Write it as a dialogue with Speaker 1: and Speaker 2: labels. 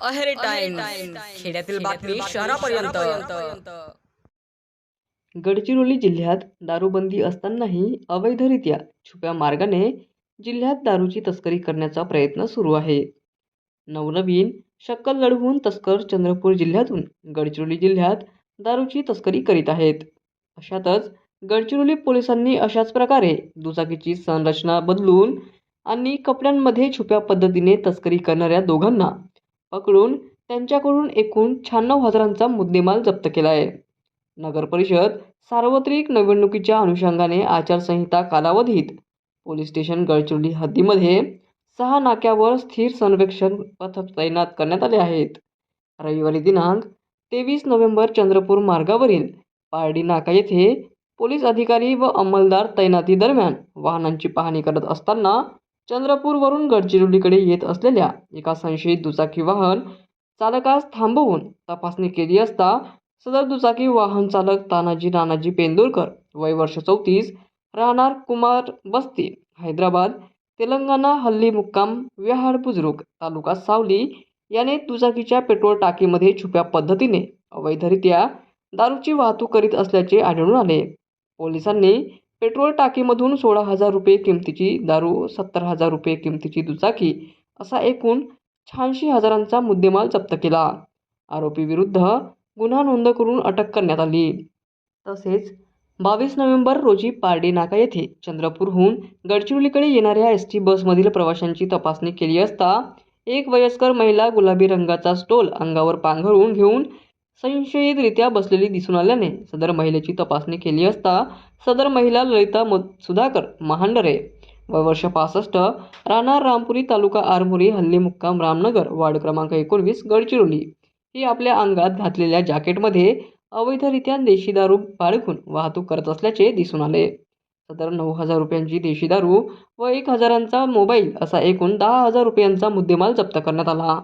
Speaker 1: अहेरे time खेड्यातील बातमी शहरापर्यंत.
Speaker 2: गडचिरोली जिल्ह्यात दारूबंदी असतानाही अवैधरित्या छुप्या मार्गाने जिल्ह्यात दारूची तस्करी करण्याचा प्रयत्न सुरू आहे. नवनवीन शक्कल लढवून तस्कर चंद्रपूर जिल्ह्यातून गडचिरोली जिल्ह्यात दारूची तस्करी करीत आहेत. अशातच गडचिरोली पोलिसांनी अशाच प्रकारे दुचाकीची संरचना बदलून आणि कपड्यांमध्ये छुप्या पद्धतीने तस्करी करणाऱ्या दोघांना पकडून त्यांच्याकडून एकूण शहाण्णव हजारांचा मुद्देमाल जप्त केला आहे. नगर परिषद सार्वत्रिक निवडणुकीच्या अनुषंगाने आचारसंहिता कालावधीत पोलीस स्टेशन गडचिरोली हद्दीमध्ये सहा नाक्यावर स्थिर सर्वेक्षण पथक तैनात करण्यात आले आहेत. रविवारी दिनांक तेवीस नोव्हेंबर चंद्रपूर मार्गावरील पारडी नाका येथे पोलीस अधिकारी व अंमलदार तैनाती दरम्यान वाहनांची पाहणी करत असताना चंद्रपूरवरून गडचिरोलीकडे येत असलेल्या एका संशयित दुचाकी वाहन चालकास थांबवून तपासणी केली असता सदर दुचाकी वाहन चालक तानाजी नानाजी पेंदुरकर वय वर्ष चौतीस राहणार कुमार बस्ती हैदराबाद तेलंगणा हल्ली मुक्काम विहार बुजुर्ग तालुका सावली याने दुचाकीच्या पेट्रोल टाकीमध्ये छुप्या पद्धतीने अवैधरित्या दारूची वाहतूक करीत असल्याचे आढळून आले. पोलिसांनी पेट्रोल टाकीमधून सोळा हजार रुपये किमतीची दारू सत्तर हजार रुपये किमतीची दुचाकी असा एकूण शहाऐंशी हजारांचा मुद्देमाल जप्त केला. आरोपीविरुद्ध गुन्हा नोंद करून अटक करण्यात आली. तसेच बावीस नोव्हेंबर रोजी पारडी नाका येथे चंद्रपूरहून गडचिरोलीकडे येणाऱ्या एस टी बसमधील प्रवाशांची तपासणी केली असता एक वयस्कर महिला गुलाबी रंगाचा स्टोल अंगावर पांघरून घेऊन संशयितरित्या बसलेली दिसून आल्याने सदर महिलेची तपासणी केली असता सदर महिला ललिता मध सुधाकर महांडरे व वर्ष पासष्ट राहणार रामपुरी तालुका आरमुरी हल्ली मुक्काम रामनगर वार्ड क्रमांक एकोणवीस गडचिरोली. ही आपल्या अंगात घातलेल्या जॅकेटमध्ये अवैधरित्या देशी दारू बाळगून वाहतूक करत असल्याचे दिसून आले. सदर नऊ हजार रुपयांची देशी दारू व एक हजारांचा मोबाईल असा एकूण दहा हजार रुपयांचा मुद्देमाल जप्त करण्यात आला.